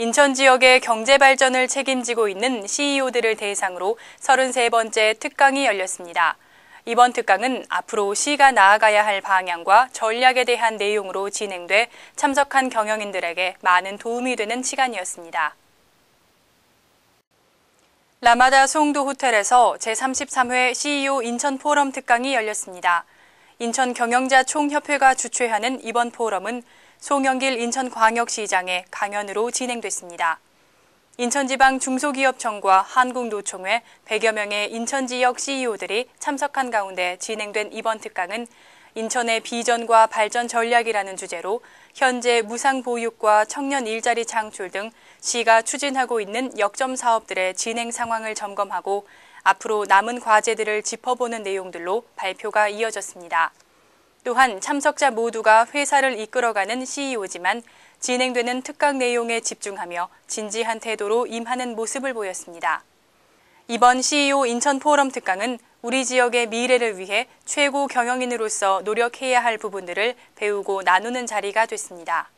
인천 지역의 경제 발전을 책임지고 있는 CEO들을 대상으로 33번째 특강이 열렸습니다. 이번 특강은 앞으로 시가 나아가야 할 방향과 전략에 대한 내용으로 진행돼 참석한 경영인들에게 많은 도움이 되는 시간이었습니다. 라마다 송도 호텔에서 제33회 CEO 인천 포럼 특강이 열렸습니다. 인천 경영자 총협회가 주최하는 이번 포럼은 송영길 인천광역시장의 강연으로 진행됐습니다. 인천지방 중소기업청과 한국노총회 100여 명의 인천지역 CEO들이 참석한 가운데 진행된 이번 특강은 인천의 비전과 발전 전략이라는 주제로 현재 무상보육과 청년 일자리 창출 등 시가 추진하고 있는 역점 사업들의 진행 상황을 점검하고 앞으로 남은 과제들을 짚어보는 내용들로 발표가 이어졌습니다. 또한 참석자 모두가 회사를 이끌어가는 CEO지만 진행되는 특강 내용에 집중하며 진지한 태도로 임하는 모습을 보였습니다. 이번 CEO 인천 포럼 특강은 우리 지역의 미래를 위해 최고 경영인으로서 노력해야 할 부분들을 배우고 나누는 자리가 됐습니다.